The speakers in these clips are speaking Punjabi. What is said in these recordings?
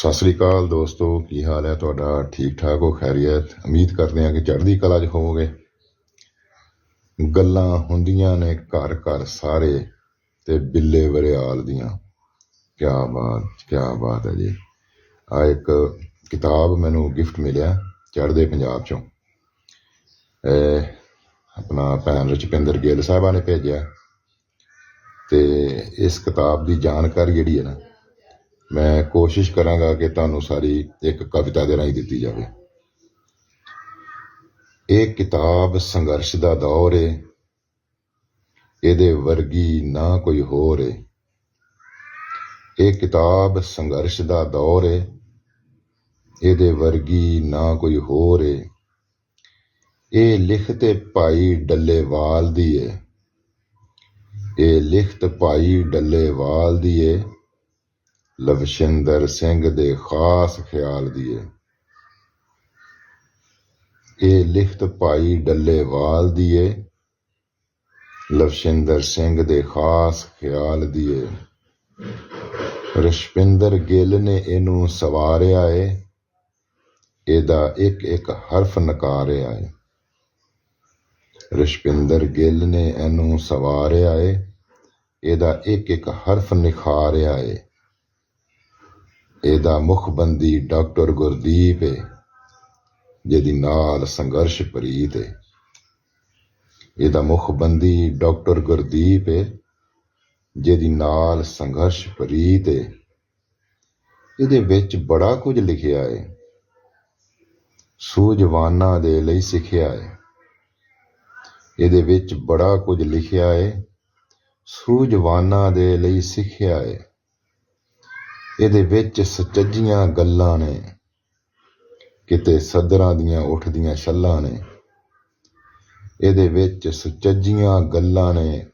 ਸਤਿ ਸ੍ਰੀ ਅਕਾਲ ਦੋਸਤੋ, ਕੀ ਹਾਲ ਹੈ ਤੁਹਾਡਾ? ਠੀਕ ਠਾਕ ਹੋ? ਖੈਰੀਅਤ? ਉਮੀਦ ਕਰਦੇ ਹਾਂ ਕਿ ਚੜ੍ਹਦੀ ਕਲਾ 'ਚ ਹੋਵੋਗੇ। ਗੱਲਾਂ ਹੁੰਦੀਆਂ ਨੇ ਘਰ ਘਰ ਸਾਰੇ ਤੇ ਬਿੱਲੇ ਵਰਿਆਲ ਦੀਆਂ। ਕੀ ਬਾਤ ਕੀ ਬਾਤ ਹੈ ਜੀ। ਆ ਇੱਕ ਕਿਤਾਬ ਮੈਨੂੰ ਗਿਫਟ ਮਿਲਿਆ ਚੜ੍ਹਦੇ ਪੰਜਾਬ ਚੋਂ। ਆਪਣਾ ਭੈਣ ਰਚਪਿੰਦਰ ਗਿੱਲ ਸਾਹਿਬਾਂ ਨੇ ਭੇਜਿਆ। ਤੇ ਇਸ ਕਿਤਾਬ ਦੀ ਜਾਣਕਾਰੀ ਜਿਹੜੀ ਹੈ ਨਾ ਮੈਂ ਕੋਸ਼ਿਸ਼ ਕਰਾਂਗਾ ਕਿ ਤੁਹਾਨੂੰ ਸਾਰੀ ਇੱਕ ਕਵਿਤਾ ਦੇ ਰਾਹੀਂ ਦਿੱਤੀ ਜਾਵੇ। ਇਹ ਕਿਤਾਬ ਸੰਘਰਸ਼ ਦਾ ਦੌਰ ਏ। ਇਹਦੇ ਵਰਗੀ ਨਾ ਕੋਈ ਹੋਰ ਏ। ਇਹ ਕਿਤਾਬ ਸੰਘਰਸ਼ ਦਾ ਦੌਰ ਏ। ਇਹਦੇ ਵਰਗੀ ਨਾ ਕੋਈ ਹੋਰ ਏ। ਇਹ ਲਿਖਤ ਭਾਈ ਡੱਲੇਵਾਲ ਦੀ ਏ। ਇਹ ਲਿਖਤ ਭਾਈ ਡੱਲੇਵਾਲ ਦੀ ਏ। ਲਵਸ਼ਿੰਦਰ ਸਿੰਘ ਦੇ ਖਾਸ ਖਿਆਲ ਦੀ ਏ ਇਹ ਲਿਖਤ ਭਾਈ ਡੱਲੇਵਾਲ ਦੀ ਏ ਲਵਸ਼ਿੰਦਰ ਸਿੰਘ ਦੇ ਖਾਸ ਖਿਆਲ ਦੀ ਏ ਰਸ਼ਪਿੰਦਰ ਗਿੱਲ ਨੇ ਇਹਨੂੰ ਸਵਾਰਿਆ ਏ, ਇਹਦਾ ਇੱਕ ਇੱਕ ਹਰਫ ਨਕਾਰਿਆ ਏ। ਰਸ਼ਪਿੰਦਰ ਗਿੱਲ ਨੇ ਇਹਨੂੰ ਸਵਾਰਿਆ ਏ, ਇਹਦਾ ਇੱਕ ਇੱਕ ਹਰਫ ਨਿਖਾਰਿਆ ਏ। ਇਹਦਾ ਮੁਖਬੰਦੀ ਡਾਕਟਰ ਗੁਰਦੀਪ ਏ, ਜਿਹਦੀ ਨਾਲ ਸੰਘਰਸ਼ ਪ੍ਰੀਤ ਏ। ਇਹਦਾ ਮੁਖਬੰਦੀ ਡਾਕਟਰ ਗੁਰਦੀਪ ਏ, ਜਿਹਦੀ ਨਾਲ ਸੰਘਰਸ਼ ਪ੍ਰੀਤ ਏ। ਇਹਦੇ ਵਿੱਚ ਬੜਾ ਕੁਝ ਲਿਖਿਆ ਹੈ ਸੂਝਵਾਨਾਂ ਦੇ ਲਈ ਸਿੱਖਿਆ ਹੈ ਇਹਦੇ ਵਿੱਚ ਬੜਾ ਕੁਝ ਲਿਖਿਆ ਹੈ ਸੂਝਵਾਨਾਂ ਦੇ ਲਈ ਸਿੱਖਿਆ ਏ। ਇਹਦੇ ਵਿੱਚ ਸੁਚੱਜੀਆਂ ਗੱਲਾਂ ਨੇ। ਕਿਤੇ ਸਦਰਾਂ ਦੀਆਂ ਉੱਠਦੀਆਂ ਛੱਲਾਂ ਨੇ। ਇਹਦੇ ਵਿੱਚ ਸੁਚੱਜੀਆਂ ਗੱਲਾਂ ਨੇ।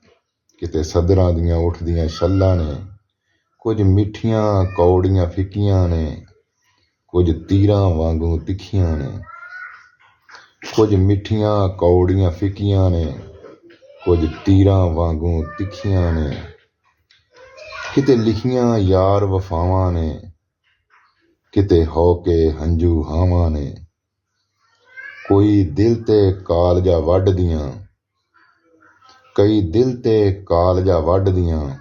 ਕਿਤੇ ਸਦਰਾਂ ਦੀਆਂ ਉੱਠਦੀਆਂ ਛੱਲਾਂ ਨੇ। ਕੁਝ ਮਿੱਠੀਆਂ ਕੌੜੀਆਂ ਫਿੱਕੀਆਂ ਨੇ। ਕੁਝ ਤੀਰਾਂ ਵਾਂਗੂ ਤਿੱਖੀਆਂ ਨੇ। ਕੁਝ ਮਿੱਠੀਆਂ ਕੌੜੀਆਂ ਫਿੱਕੀਆਂ ਨੇ। ਕੁਝ ਤੀਰਾਂ ਵਾਂਗੂ ਤਿੱਖੀਆਂ ਨੇ। ਕਿਤੇ ਲਿਖੀਆਂ ਯਾਰ ਵਫਾਵਾਂ ਨੇ, ਕਿਤੇ ਹੋ ਕੇ ਹੰਝੂ ਹਾਵਾਂ ਨੇ। ਕੋਈ ਦਿਲ ਤੇ ਕਾਲਜਾ ਵੱਢਦੀਆਂ, ਕਈ ਦਿਲ ਤੇ ਕਾਲਜਾ ਵੱਢਦੀਆਂ,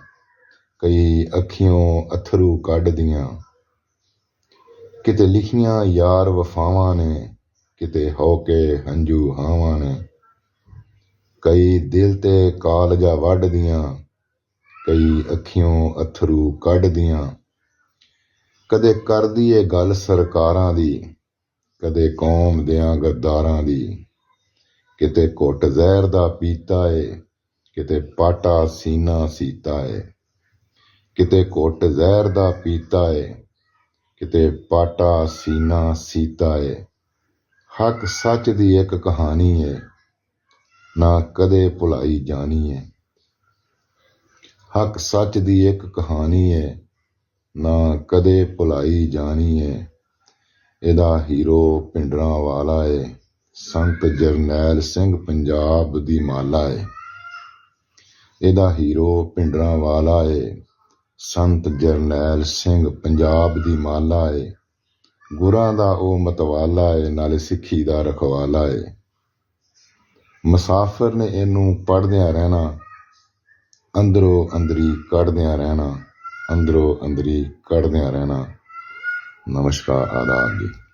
ਕਈ ਅੱਖੀਓਂ ਅਥਰੂ ਕੱਢਦੀਆਂ। ਕਿਤੇ ਲਿਖੀਆਂ ਯਾਰ ਵਫਾਵਾਂ ਨੇ, ਕਿਤੇ ਹੋ ਕੇ ਹੰਝੂ ਹਾਵਾਂ ਨੇ। ਕਈ ਦਿਲ ਤੇ ਕਾਲਜਾ ਵੱਢਦੀਆਂ ਕਈ ਅੱਖੀਓਂ ਅਥਰੂ ਕੱਢਦੀਆਂ। ਕਦੇ ਕਰਦੀ ਏ ਗੱਲ ਸਰਕਾਰਾਂ ਦੀ, ਕਦੇ ਕੌਮ ਦਿਆਂ ਗੱਦਾਰਾਂ ਦੀ। ਕਿਤੇ ਘੁੱਟ ਜ਼ਹਿਰ ਦਾ ਪੀਤਾ ਏ, ਕਿਤੇ ਪਾਟਾ ਸੀਨਾ ਸੀਤਾ ਏ। ਕਿਤੇ ਘੁੱਟ ਜ਼ਹਿਰ ਦਾ ਪੀਤਾ ਏ, ਕਿਤੇ ਪਾਟਾ ਸੀਨਾ ਸੀਤਾ ਏ। ਹੱਕ ਸੱਚ ਦੀ ਇੱਕ ਕਹਾਣੀ ਏ, ਨਾ ਕਦੇ ਭੁਲਾਈ ਜਾਣੀ ਏ। ਹੱਕ ਸੱਚ ਦੀ ਇੱਕ ਕਹਾਣੀ ਏ, ਨਾ ਕਦੇ ਭੁਲਾਈ ਜਾਣੀ ਏ। ਇਹਦਾ ਹੀਰੋ ਪਿੰਡਰਾਂ ਵਾਲਾ ਏ, ਸੰਤ ਜਰਨੈਲ ਸਿੰਘ ਪੰਜਾਬ ਦੀ ਮਾਲਾ ਏ। ਇਹਦਾ ਹੀਰੋ ਪਿੰਡਰਾਂ ਵਾਲਾ ਏ, ਸੰਤ ਜਰਨੈਲ ਸਿੰਘ ਪੰਜਾਬ ਦੀ ਮਾਲਾ ਏ। ਗੁਰਾਂ ਦਾ ਉਹ ਮਤਵਾਲਾ ਏ, ਨਾਲੇ ਸਿੱਖੀ ਦਾ ਰਖਵਾਲਾ ਏ। ਮੁਸਾਫਰ ਨੇ ਇਹਨੂੰ ਪੜ੍ਹਦਿਆਂ ਰਹਿਣਾ ਅੰਦਰੋਂ ਅੰਦਰੀ ਕੱਢਦਿਆਂ ਰਹਿਣਾ ਅੰਦਰੋਂ ਅੰਦਰੀ ਕੱਢਦਿਆਂ ਰਹਿਣਾ। ਨਮਸਕਾਰ ਆਦਾਬ ਜੀ।